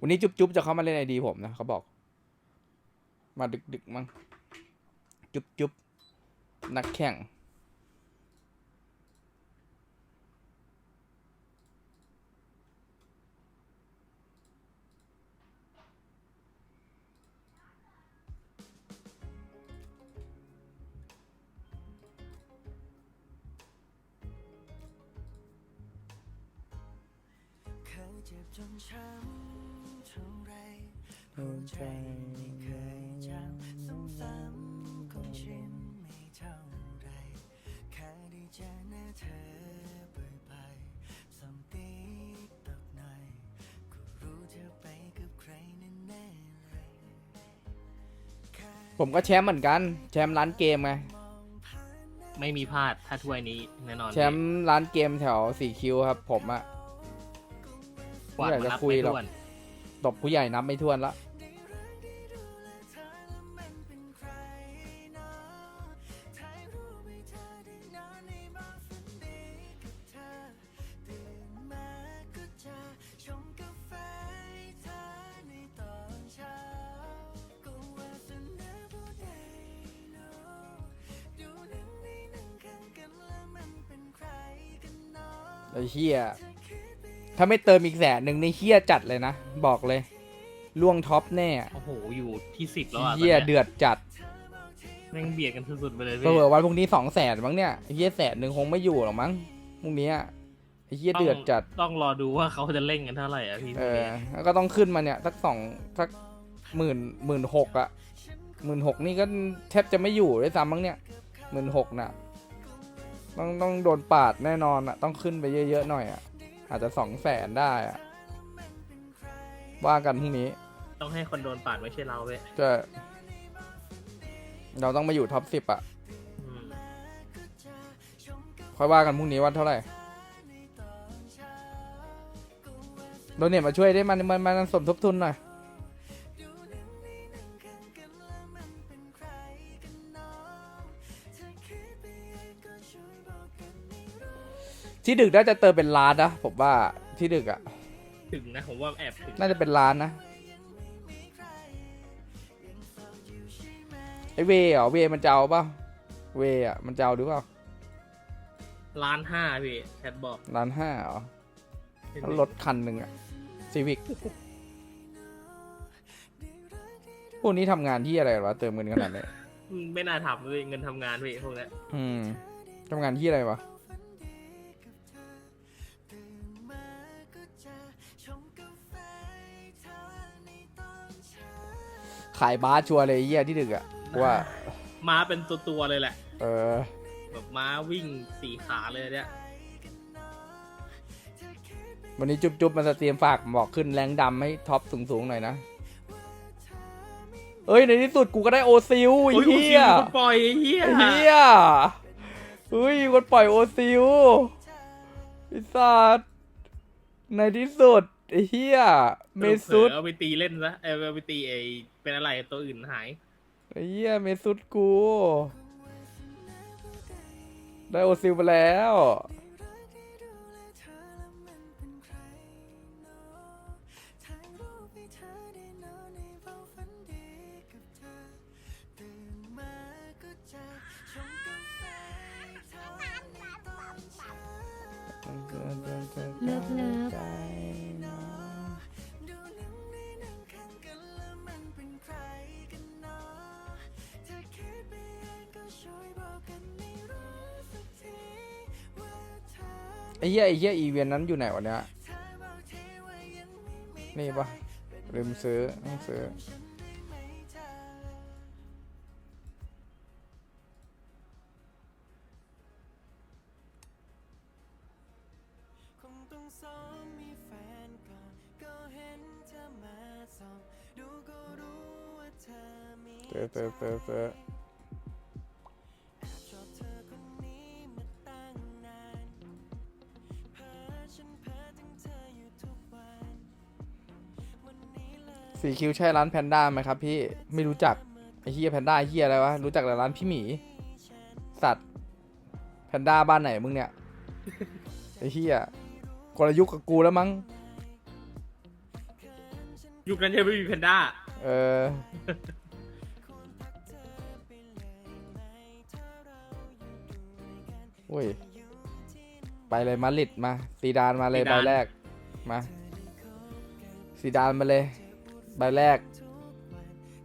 วันนี้จุ๊บจุ๊บจะเข้ามาเล่นไอดีผมนะเขาบอก มาดึกดึกๆมั้งจุ๊บจุ๊บนักแข่ง หัวใจไม่เคยจำซ้ำๆคงชินไม่เท่าไร แค่ได้เจอหน้าเธอบ่อยๆส่งติ๊กตอกหน่อยก็รู้เธอไปกับใครแน่ๆเลยแค่ผมก็แชมป์เหมือนกัน แชมป์ร้านเกมไง ไม่มีพลาดถ้าถ้วยนี้แน่นอนแชมป์ร้านเกมแถวสี่คิวครับ ผมอะ กว่าไม่อยากมาจะนับคุยไม่หรอกถ้วน ตบผู้ใหญ่นับไม่ถ้วนละ ฮียถ้าไม่เติมอีกแสนหนึ่งในเฮียจัดเลยนะ บอกเลย ล่วงท็อปแน่โอ้โห อยู่ที่สิบแล้วอะเฮียตอนนี้เดือดจัดแม่งเบียดกันสุดๆไปเลยเผพี่ลอๆวันพรุ่งนี้สองแสนมั้งเนี่ยไอ้เฮียแสนหนึ่งคงไม่อยู่หรอกมั้งพรุ่งนี้อะไอ้เฮียเดือดจัดต้องรอดูว่าเขาจะเล่นกันเท่าไหร่อะพี่เออแล้วก็ต้องขึ้นมาเนี่ยสักสองสักหมื่นหมื่นหกอะหมื่นหกนี่ก็แทบจะไม่อยู่ด้วยซ้ำมั้งเนี่ยหมื่นหกน่ะ ต้องต้องโดนปาดแน่นอนอะต้องขึ้นไปเยอะๆหน่อยอะอาจจะสองแสนได้อะว่ากันพรุ่งนี้ต้องให้คนโดนปาดไม่ใช่เราเว้ยจะเราต้องมาอยู่ท็อปสิบอะอืมค่อยว่ากันพรุ่งนี้ว่าเท่าไหร่โดนเนี่ยมาช่วยได้มันมันมันสมทบทุนหน่อย ที่ดึกน่าจะเติมเป็นล้านนะผมว่าที่ดึกอะถึงนะผมว่าแอบถึงน่าจะเป็นล้านนะไอเวเหรอเวมันจะเอาเปล่าเวอะมันจะเอาหรือเปล่าล้านห้าพี่แชทบอกล้านห้าเหรอแล้วรถคันหนึ่งอะซีวิกพวกนี้ทำงานที่อะไรวะเติมเงินขนาดนี้อืมไม่น่าทำเลยเงินทำงานพี่พวกเนี้ยอืมทำงานที่อะไรวะ ขายบาสชัวร์เลยไอ้เยี่ยที่ดึกอะกูว่า ม้าเป็นตัวตัวๆเลยแหละ เออ แบบม้าวิ่งสี่ขาเลยเนี่ย วันนี้จุ๊บจุ๊บมาสตรีมฝากบอกขึ้นแรงดำให้ท็อปสูงๆหน่อยนะ เอ้ย ในที่สุดกูก็ได้โอซิลไอ้โอ้ยเหี้ยโอ้โหปล่อยไอ้เฮียไอ้เหี้ยเฮ้ยมีคนปล่อยโอซิลไอ้สัตว์ในที่สุดไอ้เหี้ยเมซุด เอาไปตีเล่นซะ เออเอาไปตีไอ เป็นอะไรตัวอื่นหาย ไอ้เหี้ยเมซุดกู ได้โอซิลไปแล้ว เลิฟเลิฟ ไอ้เหี้ยไอ้เหี้ยอีเวนต์นั้นอยู่ไหนวะเนี่ยนี่ปะลืมซื้อต้องซื้อ สีคิวใช่ร้านแพนด้าไหมครับพี่ไม่รู้จักไอ้เฮียแพนด้าเฮียอะไรวะรู้จักแต่ร้านพี่หมี สัตว์แพนด้าบ้านไหนมึงเนี่ยไอ้เฮียคนละยุคกับกูแล้วมั้งฉันยุคนั้นยังไม่มีแพนด้าเอออุ้ยไปเลยมาดริดมาซีดานมาเลยใบแรกมาซีดานมาเลย ใบแรก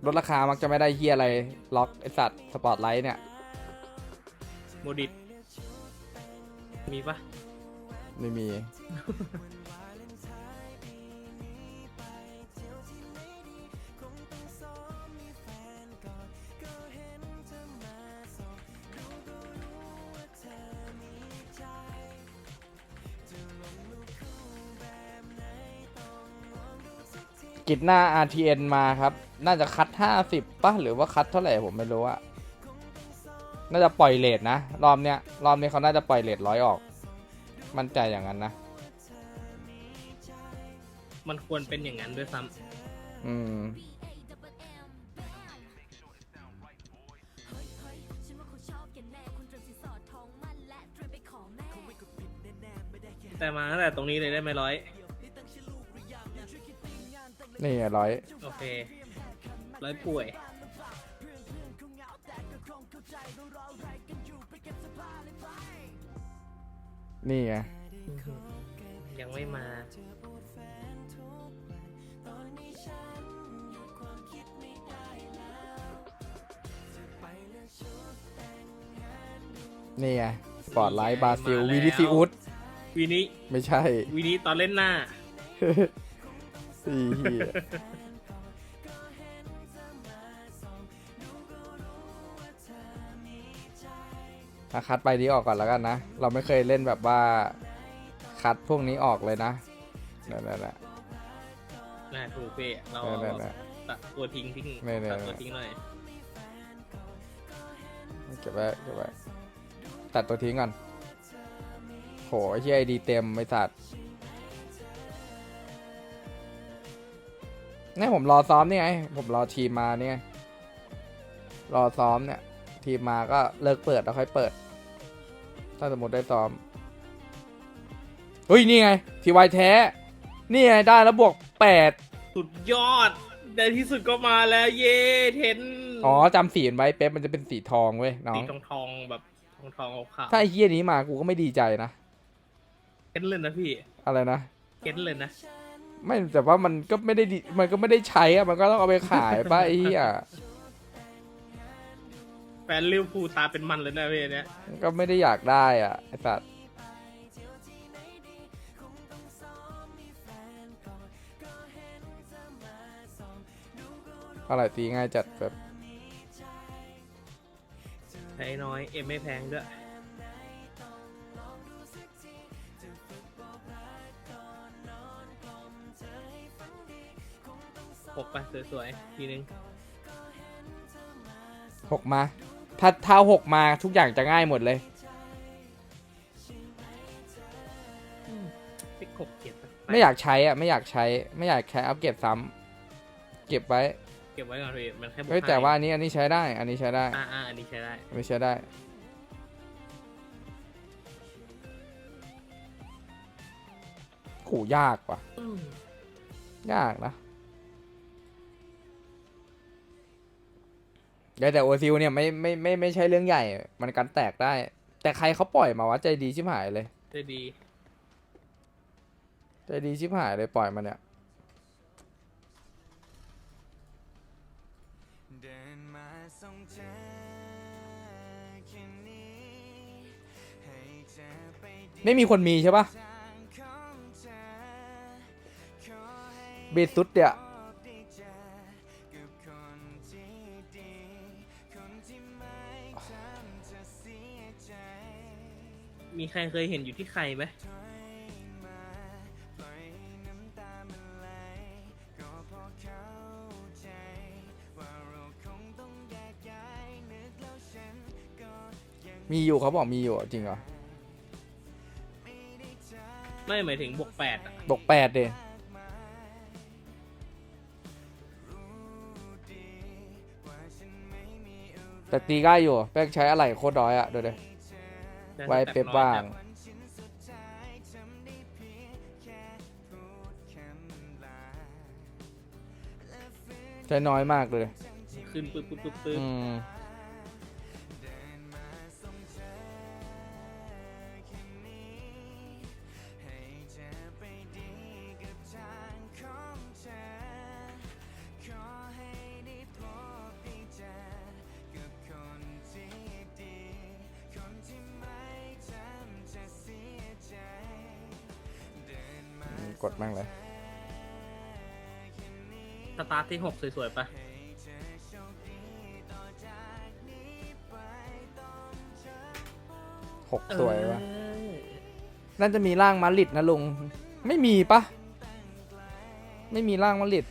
ลดราคามักจะไม่ได้เฮียอะไร ล็อกไอสัตว์สปอร์ตไลท์เนี่ย โมดิตมีปะไม่มี กิจหน้า RTN มาครับ น่าจะคัด 50ป่ะหรือว่าคัดเท่าไหร่ผมไม่รู้อะน่าจะปล่อยเลทนะ รอบเนี้ย รอบนี้เขาน่าจะปล่อยเลทร้อยออก มั่นใจอย่างนั้นนะ มันควรเป็นอย่างนั้นด้วยซ้อืมำแต่มาตั้งแต่ตรงนี้เลยได้ไหมร้อย นี่ไงร้อยโอเค ร้อยป่วย นี่ไงยังไม่มา นี่ไงสปอร์ตไลท์บราซิลมาแล้ว วีดิซิอุสวีนี้ไม่ใช่วีนี้ตอนเล่นหน้า สี่เหี้ยถ้าคัดไปนี้ออกก่อนแล้วกันนะ เราไม่เคยเล่นแบบว่า คัดพวกนี้ออกเลยนะนั่นแหละน่าถูกเพ่เรานั่นแหละ ตัดตัวทิ้งทิ้งนี่ๆๆตัดตัวทิ้งหน่อยเก็บไว้เก็บไว้ตัดตัวทิ้งก่อนโหไอ้เหี้ยไอดีเต็มไม่ตัด นี่ผมรอซ้อมนี่ไง ผมรอทีมมาเนี่ยรอซ้อมเนี่ย ทีมมาก็เลิกเปิดแล้วค่อยเปิด ถ้าสมมติได้ซ้อม เฮ้ย นี่ไง ทีวายแท้ นี่ไง ได้แล้วบวกแปดสุดยอดในที่สุดก็มาแล้วเย่เทนอ๋อจำสีมันไว้เป๊ปมันจะเป็นสีทองเว้ยน้อสีง ทองทองๆแบบทองทองๆขาวถ้าไอ้เฮียนี้มากูก็ไม่ดีใจนะ ๆเก็นเลยนะพี่อะไรนะ เก็นเลยนะ ไม่แต่ว่ามันก็ไม่ได้ดีมันก็ไม่ได้ใช้อะมันก็ต้องเอาไปขายป่ะไอ้เหี้ยแฟนลิเวอร์พูลตาเป็นมันเลยนะพี่เนี้ยมันก็ไม่ได้อยากได้อะไอ้สัตว์อะไรตีง่ายจัดแบบ ใช้น้อยเอ็มไม่แพงด้วย หกไปสวยๆ ทีนึงหกมา ถ้าถ้าหกมาทุกอย่างจะง่ายหมดเลย ติ๊กหกเจ็ดปะไม่อยากใช้อะไม่อยากใช้ ไม่อยากใช้อัปเกรดซ้ำเก็บไว้เก็บไว้ก่อนพี่มันแค่บวกเฮ้ยห้แต่ว่าอันนี้อันนี้ใช้ได้ อันนี้ใช้ได้อ่าอ่าอันนี้ใช้ได้ อันนี้ใช้ได้โหยากว่ะยากนะ แต่แต่โอซิลเนี่ยไม่ไม่ไม่ไม่ใช่เรื่องใหญ่ มันกันแตกได้ แต่ใครเขาปล่อยมาวะใจดีชิบหายเลย ได้ดีใจดีชิบหายเลยปล่อยมาเนี่ย เดินมาส่งเธอแค่นี้ให้เธอไปดีไม่มีคนมีใช่ปะทางของเธอขอให้ เบสซุดเนี่ย มีใครเคยเห็นอยู่ที่ใครไหมถอยมาปล่อยให้น้ำตามันไหลก็พอเข้าใจว่าเราคงต้องแยกย้ายนึกแล้วฉันก็ยังมีอยู่เขาบอกมีอยู่จริงเหรอไม่หมายถึงบวกแปดอะบวกแปดเดแต่ตีง่ายอยู่แป้งใช้อะไรโคตรน้อยอะดูดิ ไว้เป๊ปว่างถใช้น้อยมากเลย ขึ้นปึ๊บปึ๊บปึ๊บปึ๊บอืม กดแม่งเลย สตาร์ทที่หกสวยๆปะหกสวยวะเออน่าจะมีร่างมาริดนะลุง ไม่มีปะ ไม่มีร่างมาริด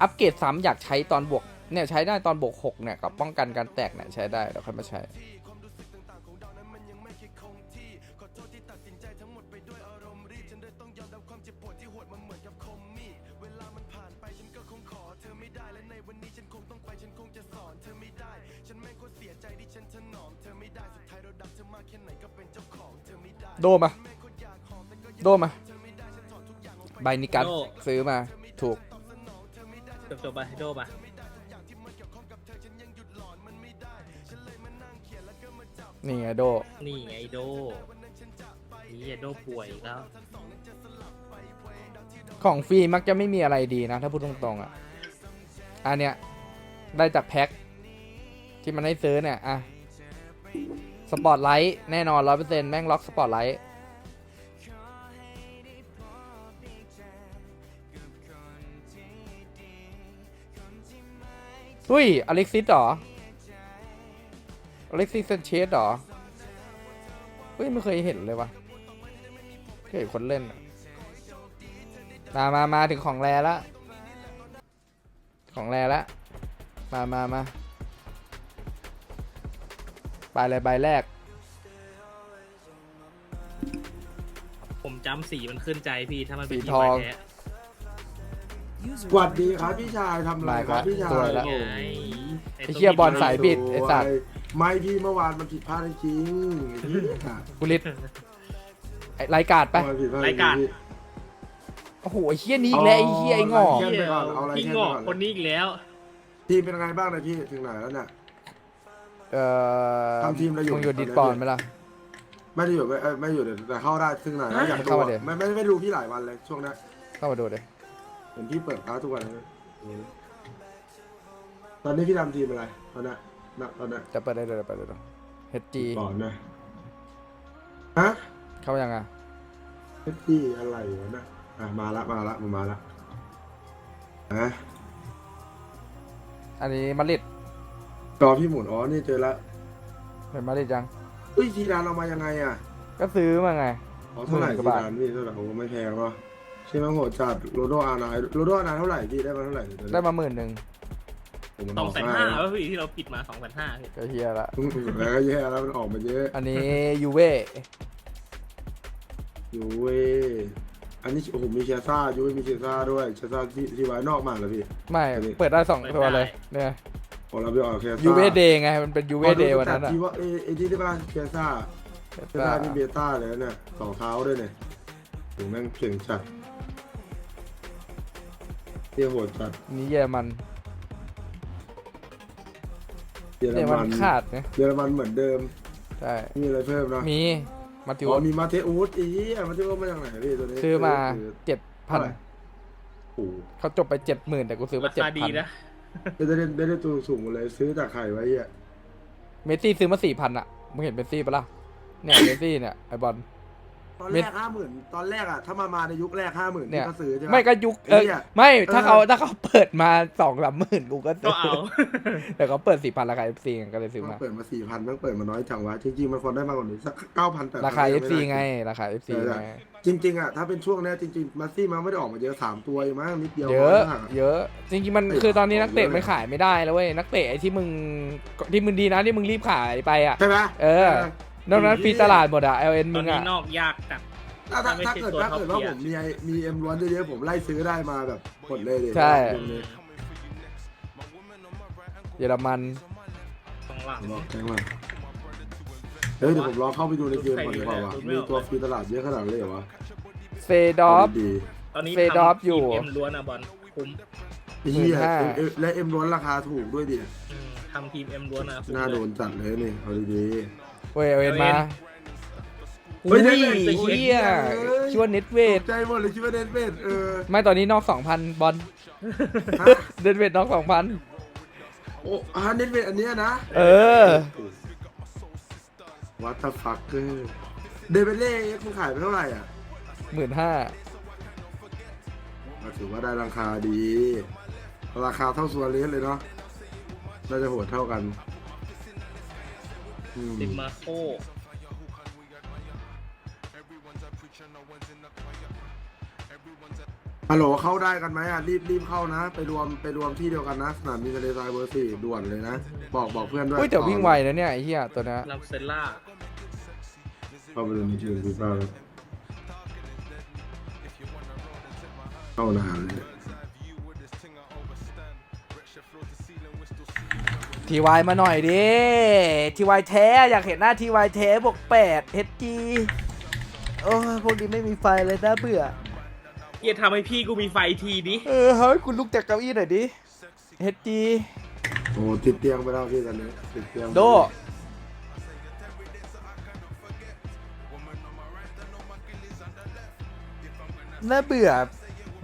อัปเกรดซ้ำอยากใช้ตอนบวก เนี่ยใช้ได้ตอนบวกหกเนี่ยกับป้องกันการแตกเนี่ยใช้ได้เดี๋ยวค่อยมาใช้ โดมา โดมา ใบนิกัสซื้อมา ถูก จบจบๆไปโดปะนี่ไงโด นี่ไงโดนี่ไงโดป่วยอีกแล้วของฟรีมักจะไม่มีอะไรดีนะ ถ้าพูดตรงๆอะ อันเนี้ยได้จากแพ็คที่มันให้ซื้อเนี่ย อะ สปอตไลท์แน่นอนร้อยเปอร์เซ็นต์แม่งล็อกสปอตไลท์อุ้ย อเล็กซิสเหรอ อเล็กซิสเซนเชสเหรอ เฮ้ย ไม่เคยเห็นเลยวะเคยคนเล่น มา มา มาถึงของแรแล้วของแรแล้วมา มา มา ใบอะไรใบแรก ผมจำสีมันขึ้นใจพี่ถ้ามันเป็นสีที่ทองไม้แท้สวัสดีครับพี่ชายทำอะไรครับพี่ชาสวยยแล้วไงไอ้เหี้ยบอลสายบิด ไอ้สัตว์ ไม่พี่เมื่อวานมันผิดพลาดจริงไอ้เหี้ยกุลิตไอ้รายการดไป เมื่อวานผิดพลาดจงพี่โอ้โหไอ้เฮี้ยนี้อีกแล้วไอ้เฮี้ยไอ้งอก เาไปก่อนเอาอะไรพี่แค่งไปอกก่อน คนนี้อีกแล้ว ทีมเป็นไงบ้างนะพี่ถึงไหนแล้วเนี่ย เอ่อทำทีมอะไรอยู่ มึงอยู่ดิสปอนไหมล่ะ ไม่ได้อยู่ไม่เอ้ยไม่อยู่เดี๋ยวแต่เข้าได้ถึงไหนแล้วอยากดูเข้ามาอะเดี๋ยว ไม่ไม่ไม่ดูพี่หลายวันเลยช่วงนี้เข้ามาดูเลยเห็นพี่เปิดคลาสทุกวันเลยตอนนี้พี่ทำทีมอะไรตอนเนี้ยณตอนเนี้ยจะเปิดได้เลยเปิดได้เลยเฮจีก่อนนะฮะเข้ายังอะเฮดดี้อะไรวะนะอะมาละมาละมามาละฮะอันนี้มาริด จอพี่หมุนอ๋อนี่เจอละเห็นมาริดยังอุ้ยทีดานเอามายังไงอะก็ซื้อมาไง อ๋อเท่าไหร่หมื่นกทีว่าบาท ดานพี่เท่าไหร่โอ้ไม่แพงเนาะใช่ไหมโหดจัดโรโดอาร์ไนโรโดอาร์ไนเท่าไหร่พี่ได้มาเท่าไหร่ได้มาหมื่นหนึ่งผมมันสอองอกแสนง่าห้ายแล้วพี่ที่เราปิดมาสองแสนห้าพี่ก็เฮียละ อืมแล้วก็แย่แล้วมันออกมาเยอะอันนี้ยูเว่อยู่เว้ยอันนี้โอ้โหมีเชียซ่ายูเว้ยมีเชียซ่าด้วยเชียซ่าที่ที่ไว้นอกมาเหรอพี่ ไม่อันนี้เปิดได้สองตัวเลย เนี่ย พอเราไปออกเชียซ่ายูเว่เดย์ไง มันเป็นยูเว่เดย์วันนั้นอะอะที่ว่าเอไอที่ที่บ้านเชียซ่าเชียซ่านี่เบต้าเลยนะเนี่ยสองเท้าด้วยเนี่ยถึงแม่งเก่งจัดเที่ยโหดจัดนี่เยอรมันเยอรเนี่ยมัมันนขาดนะเยอรมันเหมือนเดิมใช่มีอะไรเพิ่มเนาะมีมาติวอ๋อมีมาเทอูสอีอะมาเทอูสมาจากไหนพี่ตัวนี้ซื้อมาซื้อเจ็ดพันเท่าไหร่โอ้โหเขาจบไปเจ็ดหมื่นแต่กูซื้อรามาเจ็ดคาดีพัน นะได้ได้ได้ได้ตัวสูงหมดเลย ซื้อจากใครไว้อะเมสซี่ซื้อมาสี่พันอะมึงเห็นเมสซี่ปะล่ะเนี่ยเมสซี่เนี่ยไอบอล ตอนเม็แรดกห้าหมื่นตอนแรกอะถ้ามามาในยุคแรกห้าหมื่นเนี่ที่ยเขาซื้อใช่ไหมไม่ก็ยุคเออไอ้เหี้ยไม่ถ้าเออเขาถ้าเขาเปิดมาสองสามหมื่นกูก็ก็ซื้อเอาแต่เขาเปิดสี่พันราคาเอฟซีก็เลยซื้อมันมาเปิดมาสี่พันมันเปิดมาน้อยจังวะจริงๆมันควรได้มากกว่านี้สักเก้าพันแต่ราคาเอฟซีไงราคาเอฟซีไงจริงๆอะถ้าเป็นช่วงเนี้ยจริงๆมาซี่มาไม่ได้ออกมาเยอะสามตัวเองมั้งนิดเดียวเยอะมากเยอะ จริงๆมันเอ้ยคือตอนนี้ของนักเตะเยอะเลยมันขายไม่ได้แล้วเว้ยนักเตะไอ้ที่มึงที่มึงดีนะที่มึงรีบขายไปอะใช่ไหมเออ นอกนั้นฟรีตลาดหมดอะ LN ตมึอนงนี้อะนอกยากจัดถ้าถ้าไม่ถ้าใช่เกิดตัวถ้าเกิดว่า top ผมมีไอ้มีเอ็มล้วนเยอะๆผมไล่ซื้อได้มาแบบหมดเลยเลยใช่ตรงนี้เยอรมันสองหลังบอกแจ้งมาเฮ้ยเดี๋ยวผมลองเข้าไปดูในเกมก่อนดีกว่าว่ะไม่มีออกตัวฟรีตลาดเยอะขนาดนั้นเลยเหรอวะเฟดอฟ ดีตอนนี้เฟดอฟอยู่ เอ็มล้วนอะบอลคุ้มไอ้เหี้ย15,000เอ็มเอ็มและเอ็มล้วนราคาถูกด้วยดิ อืมทำทีมเอ็มล้วนอะคุ้มน่าเลยโดนจัดเลยนี่เอาดี เว้ยเอาเอ็นมาเฮ้อุ้ยยเน็ตเวทเฮียเฮ้ยคิดว่าเน็ตเวๆตทกใจหมดเลยคิดว่าเน็ตเวทเออไม่ตอนนี้นอกสองพันบอลฮะเน็ตเวทนอกสองพันโอ้ฮะเน็ตเวทอันเนี้ยนะ เออวัตฟักเกอร์เดเบเล่คุณขายไปเท่าไหร่อะหมื่นห้าก็ถือว่าได้ราคาดี ราคาเท่าซัวเรสเลยเนาะน่าจะโหดเท่ากัน อืมติดมาโคฮัลโหลเข้าได้กันไหมอะรีบรีบเข้านะ ไปรวมไปรวมที่เดียวกันนะสนามบินทะเลทรายเบอร์สี่ด่วนเลยนะ บอกบอกเพื่อนด้วยอุ้ยแต่วิ่งไวนะเนี่ยไอ้เหี้ยตัวเนี้ยลัมเซล่าเข้าไปดูในทีมฟีฟ่าเลยเข้านานเลย ทีวายมาหน่อยดิทีวายแท้อยากเห็นหน้าทีวายแท้บวกแปดเฮจีโอ้ยพวกนี้ไม่มีไฟเลยน่าเบื่อเฮียทำให้พี่กูมีไฟทีดิเออเฮ้ยคุณลุกจากเก้าอี้หน่อยดิเฮจีโอ้ติดเตียงไปแล้วพี่ตอนนี้ติดเตียงโดน่าเบื่อ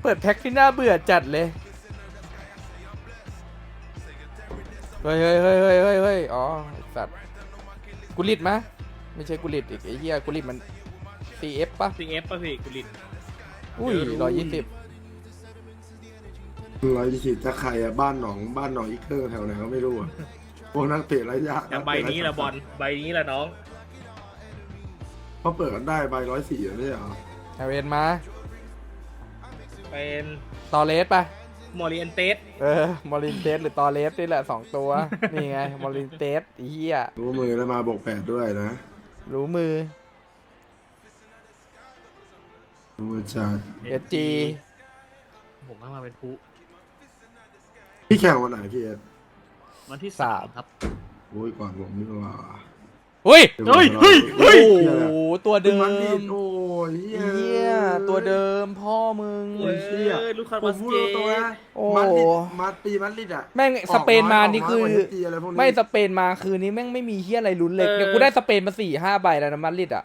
เปิดแพ็คที่น่าเบื่อจัดเลย เฮ้ยเฮ้ยเฮ้ยเฮ้ยเฮ้ยเฮ้ยอ๋อไอ้สัตว์กุลิตมะไม่ใช่กุลิตอีกไอ้เหี้ยกุลิตมัน CF ปะซีเอฟป่ะพี่กุลิน อุ้ยเดี๋ยวรู้ร้อยยี่สิบร้อยยี่สิบจะใครอะบ้านหนองบ้านหนองอีกเครื่องแถวไหนก็ไม่รู้อะพวกนักเตะระยะแต่ใบนี้แหละบอลใบนี้แหละน้อง เขาเปิดกันได้ใบร้อยสี่ไม่ใช่เหรอ เอาเวนมา เป็น ตอเลสปะ มอริเอนเตสเออมอรินเตสหรือตอเลสนี่แหละสองตัว นี่ไงมอรินเตสไอ้เหี้ยรู้มือแล้วมาบวกแปดด้วยนะ รู้มือรู้มือจัดเอจีผมว่ามาเป็นผู้พี่แข่งวันไหนพี่เอ็ดวันที่สามครับโอ้ยก่อนผมนี่ว่า เฮ้ยเฮ้ยเฮ้ยเฮ้ยโอ้โหตัวดึเดิงมันดิมโอ้ยเหี้เหี้ยตัวเดิมพ่อมึงเว้ยลูกคาร์ผบอมสพูดเกตรงๆนะโอ้มัดลิดมัดปีมัดลิดอะแม่งสเปนมานี่คือกน้ยกว่า HG อะไรพวกนี้ไม่สเปนมาคืนนี้แม่งไม่มีเฮียอะไรลุ้นเลยเนี่ยกูได้สเปนมาสี่ห้าใบแล้วนะมาดริดอะ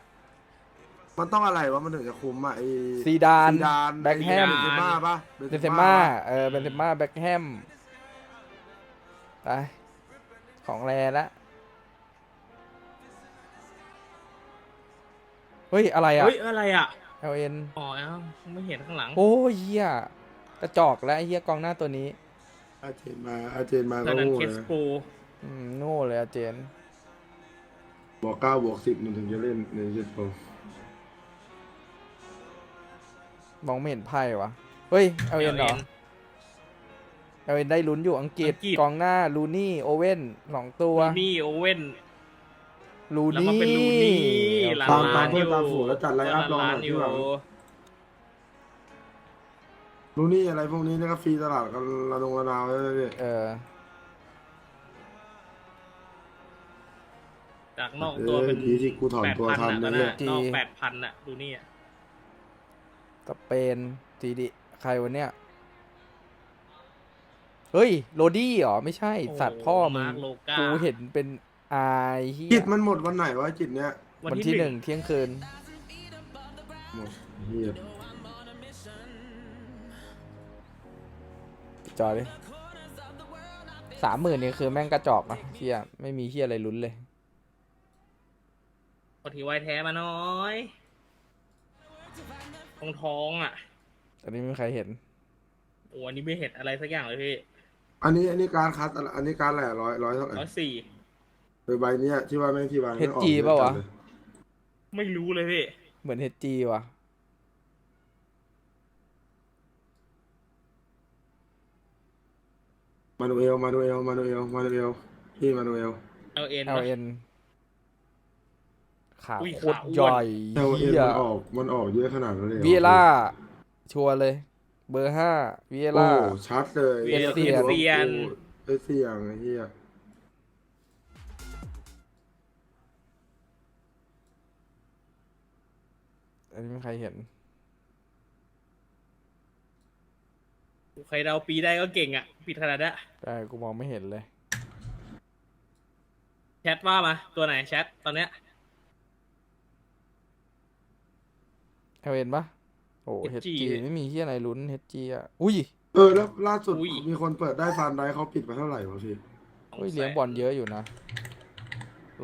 มันต้องอะไรวะมันถึงจะคุ้มอะไอซีดานซีดานแบ็คแฮมเบนเซม่าปะเบนเซม่าเออเบนเซม่าแบ็คแฮมไปของแรละ ฮ้ยอะไรอะ เฮ้ยอะไรอะ LN อ๋อเอ้าไม่เห็นข้างหลัง โอ้ยเฮียกระจอกแล้วไอ้เฮียกองหน้าตัวนี้อาเจนมาอาเจนมาแล้ก็วนั้นโง่เคสนะโปอืมโง่เลยอะเจนบอกเก้าบวกสิบมันถึงจะเล่นในเจ็ดโปรมองไม่เห็นไพ่วะเฮ้ย LN เหรอ LN ได้ลุ้นอยู่อังกฤษอังกฤษ กองหน้าลูนี่โอเว่นสองตัวลูนี่โอเว่น ลูแล้วนี่ก็เป็นลูนี่หลานตามหตาลามนอเพื่อนยู่ตามฝูงแล้วจัดไลน์อัพลองหหลาน่อนยๆอที่ยู่หลังรู้นี่อะไรพวกนี้เนี่ยก็ฟรีตลาดกันระดงระนาวเลยพี่เออ จากนอกเอตัวอเป็นดีที่กูถอนแปดตัวพันทันอะตนะอนนั้นเนี่ยอะนอกแปดพันอะดูนี่อะสเปนซีดีใครวะเนี่ยเฮ้ย โรดี้เหรอ ไม่ใช่ สัตว์พ่อมึงมาร์คโลกากูเห็นเป็น อายเฮีจิยตมันหมดวันไหนวะจิตเนี้ยวันวันที่ที่หหนึ่นึ่งงเที่ยงคืน หมดเฮียจอดิสามหมื่นนี่คือแม่งกระจอกนะเฮียไม่มีเฮียอะไรลุ้นเลยพอทีไวแท้มาน้อยทองทองๆอะอันนี้ไม่มีใครเห็น โอ้อันนี้ไม่เห็นอะไรสักอย่างเลยพี่อันนี้อันนี้การคัดอะไรอันนี้การแหละร้อยร้อยเท่าไหร่ร้อยสี่ โดยใบเนี้ยที่ว่าแม่งที่วางไม่ออก HG เปล่าวะจัดเลยไม่รู้เลยพี่ เหมือนเฮจีว่ะ มานูเอล มานูเอล มานูเอล มานูเอล พี่มานูเอล L N L N ขาอุ้ยโคตรขาอ้วน ใหญ่เอลเอ็นเฮียมันออก มันออกเยอะขนาดนั้นเลยหรอวีเอล่า ชัวร์เลย เบอร์ห้าวีเอโอ้ล่าชัดเลยเวีเอเซียนเซียน เอเซียนไอ้เฮีย อันนี้ไม่มีใครเห็น ใครเดาปีได้ก็เก่งอะ ปิดขนาดนี้นได้กูมองไม่เห็นเลย แชทว่ามา ตัวไหนแชทตอนเนี้ยเอเวนปะโอ้ HG HG ไม่มีที่อะไรลุ้น HG อะ อุ้ยเออแล้วล่าสุดอุ้ย มีคนเปิดได้ฟันได้เขาปิดไปเท่าไหร่วะพี่อุ้ยเลี้ยงบอลเยอะอยู่นะ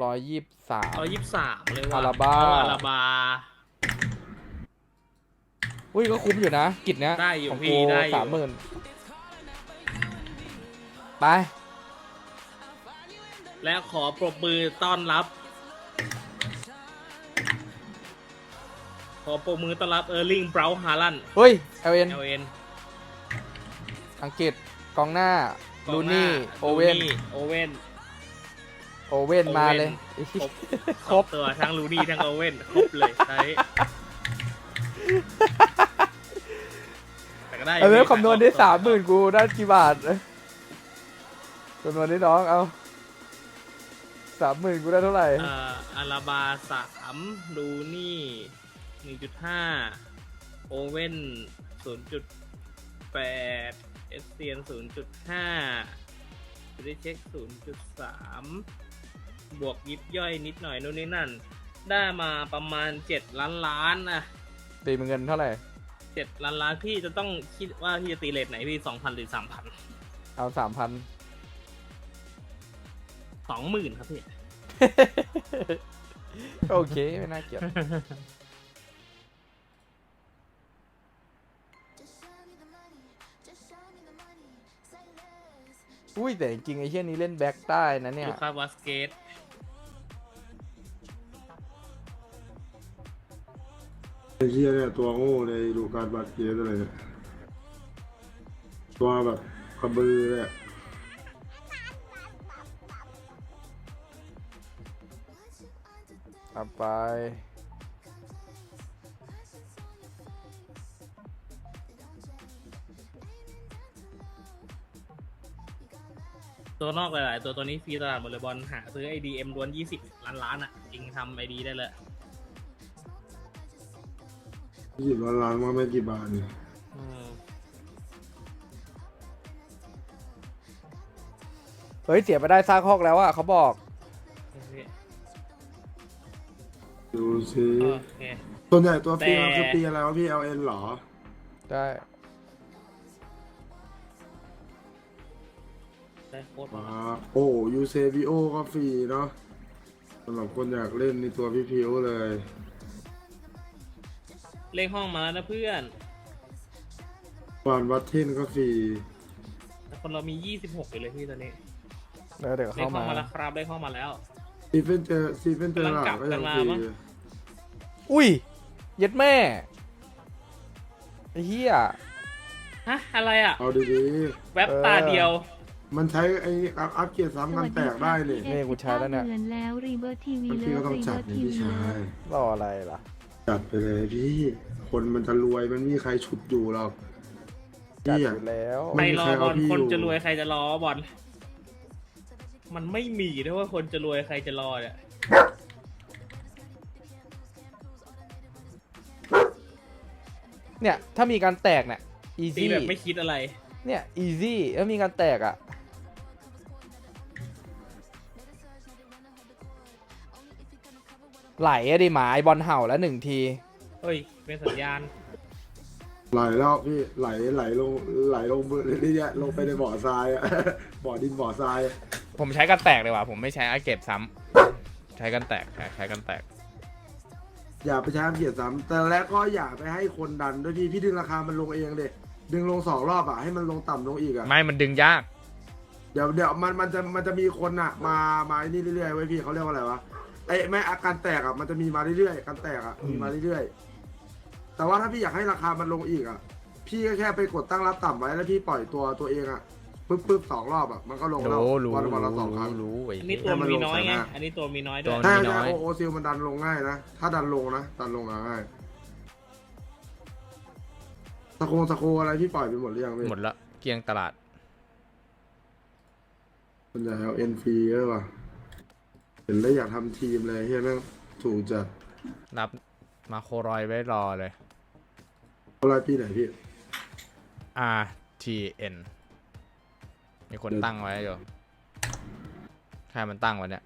ร้อยยี่สิบสาม ร้อยยี่สิบสามเลยว่ะอาราบาเอออาราบา อุ้ยก็คุ้มอยู่นะ กิจเนี้ยได้อยู่ของพี่กูได้อยู่ สามหมื่นไป และขอปรบมือต้อนรับ ขอปรบมือต้อนรับเออร์ลิงเบราฮาลันเฮ้ยเอเวนเอลเอ็นอังกฤษกองหน้าลูนี่โอเว่นโอเว่นโอเว่น โอเว่นมาเลย ครบครบตัวทั้งลูนี่ทั้งโอเว่นครบเลยใช้แต่ก็ ได้อยู่เอาเว็บพี่คำนวณได้แต่สามหมื่นกูได้กี่บาทคำนวณได้น้องเอาสามหมื่นกูได้เท่าไหร่เอ่ออาราบาสามลูนี่หนึ่งจุดห้าโอเว่นศูนย์จุดแปดเอสเซียนศูนย์จุดห้าจะได้เช็คศูนย์จุดสามบวกยิบย่อยนิดหน่อยนู่นนี่นั่น ได้มาประมาณเจ็ดล้านล้านนะตีเป็นเงินเท่าไหร่ เจ็ดล้านล้านพี่จะต้องคิดว่าพี่จะตีเลทไหนพี่สองพันหรือสามพันเอาสามพัน สองหมื่นครับพี่ โอเค ไม่น่าเกลียดอุ้ยแต่จริงๆไอ้เชี่ยนี้เล่นแบ็คได้นะเนี่ย ลูคาวัสเกต ไอ้เหี้ยเนี่ยตัวโง่ในดูการบาดเจ็บอะไรเนี่ยตัวแบบกระบือเลยอะเอาไป ตัวนอกหลาย ๆ ตัวตัวนี้ฟรีตลาดหมดเลยบอลหาซื้อไอดีเอ็มล้วนยี่สิบล้านล้านอะ จริงทำไอดีได้เลยยี่ สิบล้านล้านมาไม่กี่บาทเนี่ยอืมเฮ้ยเสียไปได้ซากฮอกแล้วอะเขาบอกโอเคดูสิโอเค ส่วนใหญ่ตัวฟรีแต่มันคือปีอะไรวะพี่ LN เหรอ ได้ได้โคตรว้าโอ้ยูเซบิโอก็ฟรีเนาะสำหรับคนอยากเล่นในตัวพี่พิวเลย เลขห้องมาแล้วนะเพื่อนวานวัตเทนก็ฟรีแต่คนเรามียี่สิบหกอยู่เลยพี่ตอนนี้แล้วเดี๋ยวเลขเข้าห้อมางมาแล้วครับเลขห้องมาแล้ว ซีเฟนเจอซีเฟนเจอหลักก็ยังฟรีกำลังกลับกันมามั้ง อุ้ยเย็ดแม่ไอ้เหี้ย ฮะอะไรอะ เอาดีแว็บตาเดียว ๆ มันใช้ไอ้อัพอัพเกียร์ซ้ำกันแตกได้นี่ นี่กูใช้แล้วเนี่ย เดือนแล้วรีเบิร์ทีวีมันเลิพี่ก็ฟต้องรีจัเบิดร์นี่ทีพี่วีชาเลิยฟรออะไรล่ะ จัดไปเลยพี่ คนมันจะรวยมันไม่มีใครฉุดอยู่หรอกจัดพี่ออะ ยู่แล้ว ใครรอบอลไม่มีใครเอาพี่คนอยู่ จะรวยใครจะรอบอล มันไม่มีนะว่าคนจะรวยใครจะรอเนี่ย เนี่ย ถ้ามีการแตกเนี่ยตี easy แบบไม่คิดอะไร เนี่ย easy ถ้ามีการแตกอะ ไหลอะดิหมาไอบอลเห่าแล้วหนึ่งที เฮ้ย เป็นสัญญาณ ไหลแล้วพี่ไหลไหลลงไหลลงนี่เนี่ยลงไปในบ่อทรายอะ บ่อดินบ่อทรายอะผมใช้กันแตกเลยว่ะผมไม่ใช้อาเก็บซ้ำใช้กันแตกใช้ใช้กันแตก อย่าไปใช้อัพเกียร์ซ้ำแต่แล้วก็อย่าไปให้คนดันด้วยพี่พี่ดึงราคามันลงเองเด็ดึงลงสองรอบอะให้มันลงต่ำลงอีกอะไม่มันดึงยาก เดี๋ยวเดี๋ยวมันมันจะมันจะมีคนอะมามาไอ้นี่เรื่อยๆไว้ยพี่เขาเรียกว่าอะไรวะ ไอ้แม่อาการแตกอะมันจะมีมาเรื่อยๆการแตกอะมีมาเรื่อยๆ แต่ว่าถ้าพี่อยากให้ราคามันลงอีกอะพี่ก็แค่ไปกดตั้งรับต่ำไว้แล้วพี่ปล่อยตัวตัวเองอะปึ๊บปึ๊บสองรอบอะมันก็ลงแล้วรู้รู้วันรู้วันละสองครั้ง รู้ไอ้อันนี้เหี้ยตัวมีน้อยไงให้มันลงแสนห้าอันนี้ตัวมีน้อยด้ตัววยมีใช่น้ใช่อยโอโอซิลมันดันลงง่ายนะ ถ้าดันลงนะ ดันลงอะง่ายสโคสโคอะไรพี่ปล่อยไปหมดหรือยังพี่หมดละเกลียงตลาดมันจะเอาเอ็นฟรีเยอะว่ะเห็นแล้วอยากทำทีมเลยเฮียแม่งถูกจัดรับมาโครอยไว้รอเลยอะไรปีไหนพี่อ่า TN มีคนตั้งไว้อยู่ ใครมันตั้งไว้เนี่ย